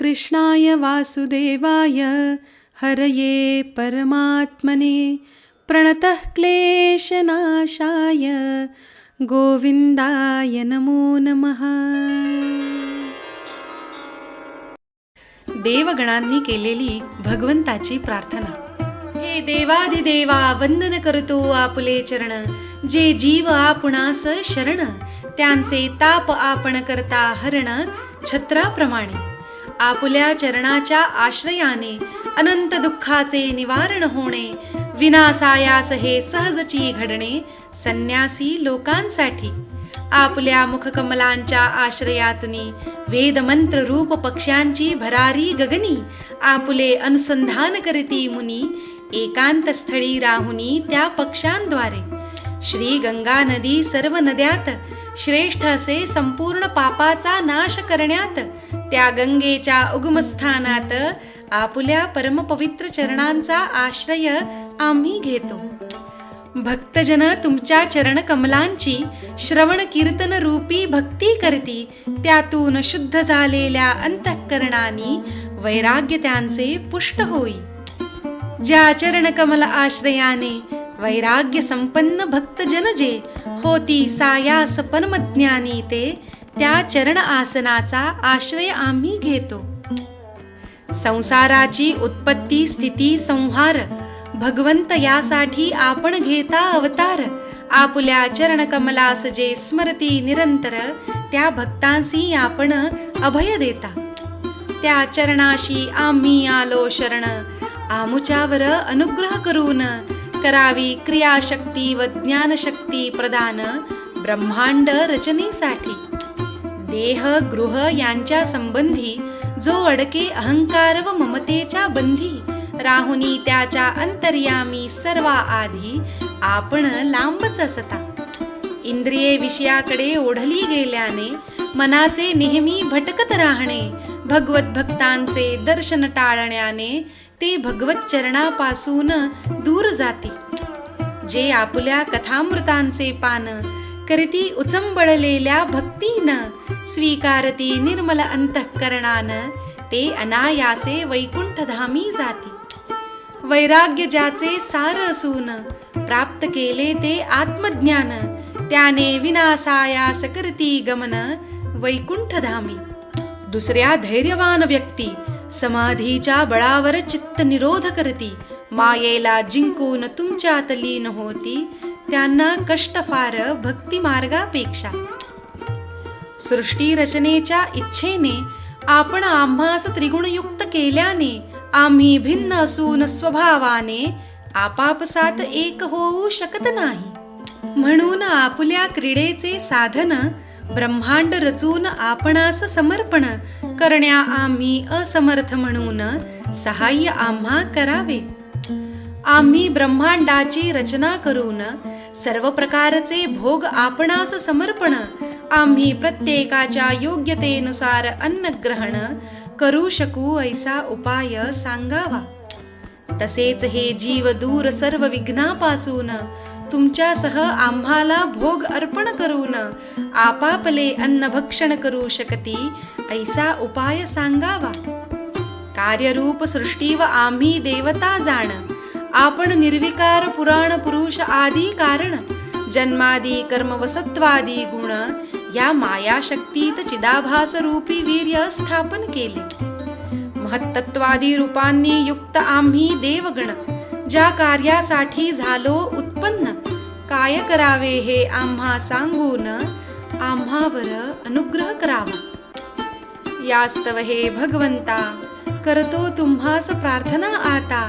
कृष्णाय वासुदेवाय हरये परमात्मने प्रणतः क्लेशनाशाय गोविन्दाय नमो नमः। देवगणांनी केलेली भगवंताची प्रार्थना. हे देवाधिदेवा वंदन करतो आपुले चरण. जे जीव आपणास शरण त्यांचे ताप आपण करता हरण छत्राप्रमाणे. आपल्या चरणाच्या आश्रयाने अनंत दुःखाचे निवारण होणे विनासायास हे सहजची घडणे संन्यासी लोकांसाठी. आपल्या मुखकमलांच्या आश्रयातून वेदमंत्र रूप पक्ष्यांची भरारी गगनी आपले अनुसंधान करती मुनी एकांत स्थळी राहुनी त्या पक्ष्यांद्वारे. श्री गंगा नदी सर्व नद्यात श्रेष्ठ असे संपूर्ण पापाचा नाश करण्यात त्या गंगेच्या उगमस्थानात आपुल्या परमपवित्र चरणांचा आश्रय आम्ही घेतो. भक्तजन तुमच्या चरण कमलांची श्रवण कीर्तन रूपी भक्ती करती त्यातून शुद्ध झालेल्या अंतःकरणानी वैराग्य त्यांचे पुष्ट होई. ज्या चरण कमल आश्रयाने वैराग्य संपन्न भक्तजन जे होती सायास परमज्ञानी ते त्या चरण आसनाचा आश्रय आम्ही घेतो. संसाराची उत्पत्ती स्थिती संहार भगवंत यासाठी आपण घेता अवतार. आपल्या चरण कमलास जे स्मरती निरंतर त्या भक्तांसी आपण अभय देता. त्या चरणाशी आम्ही आलो शरण आमुच्यावर अनुग्रह करून. करावी क्रियाशक्ती व ज्ञानशक्ती प्रदान ब्रह्मांड रचनेसाठी. देह गृह यांच्या संबंधी जो अडके अहंकार व ममतेच्या बंधी राहुनी त्याच्या अंतर्यामी सर्वा आधी आपण लांबच असता. इंद्रिये विषयाकडे ओढली गेल्याने मनाचे नेहमी भटकत राहणे भगवत भक्तांचे दर्शन टाळण्याने ते भगवत चरणापासून दूर जाते. जे आपल्या कथामृतांचे पान करीती उचंबळलेल्या भक्तीनं स्वीकारती निर्मल अंतःकरणान. ते अनायासे वैकुंठधामी जाती. वैराग्य ज्याचे सार असून प्राप्त केले ते आत्मज्ञान. त्याने विनासायास करती गमन वैकुंठधामी. दुसऱ्या धैर्यवान व्यक्ती समाधीच्या बळावर चित्त निरोध करती. मायेला जिंकून तुमच्यात लीन होती. त्यांना कष्ट फार भक्ती मार्गापेक्षा सृष्टी रचनेच्या इच्छेने आपण आम्हास त्रिगुणयुक्त केल्याने आम्ही भिन्न असून स्वभावाने आपापसात एक होऊ शकत नाही. म्हणून आपल्या क्रीडेचे साधन ब्रह्मांड रचून आपणास समर्पण करण्या आम्ही असमर्थ म्हणून सहाय्य आम्हा करावे. आम्ही ब्रह्मांडाची रचना करून सर्व प्रकारचे भोग आपणास समर्पण आम्ही प्रत्येकाच्या योग्यतेनुसार अन्न ग्रहण करू शकू ऐसा उपाय सांगावा. तसेच हे जीव दूर सर्व विघ्नापासून तुमच्यासह आम्हाला भोग अर्पण करून आपापले अन्न भक्षण करू शकती ऐसा उपाय सांगावा. कार्यरूप सृष्टी व आम्ही देवता जाण आपण निर्विकार पुराण पुरुष आदी कारण जन्मादी कर्मवसत्वादी गुण या माया शक्तीत चिदाभास रूपी वीर्य स्थापन केले. महत्त्वादी रूपांनी युक्त आम्ही देवगण ज्या कार्यासाठी झालो उत्पन्न काय करावे हे आम्हा सांगून आम्हावर अनुग्रह करावा. यास्तव हे भगवंता करतो तुम्हास प्रार्थना आता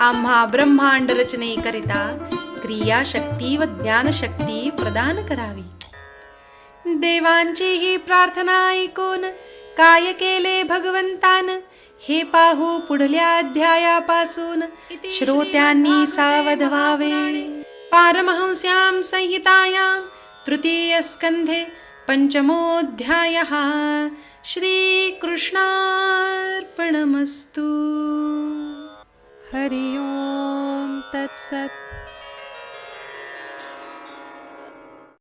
आम्हा ब्रह्मांड रचने करिता क्रियाशक्ती व ज्ञानशक्ती प्रदान करावी. देवांची ही प्रार्थना ऐकून काय केले भगवंतान हे पाहू पुढल्या अध्यायापासून श्रोत्यांनी सावध व्हावे. पारमहंस्यां संहितायां तृतीयस्कन्धे पञ्चमोऽध्यायः श्रीकृष्णार्पणमस्तु. हरि ओं तत्सत्।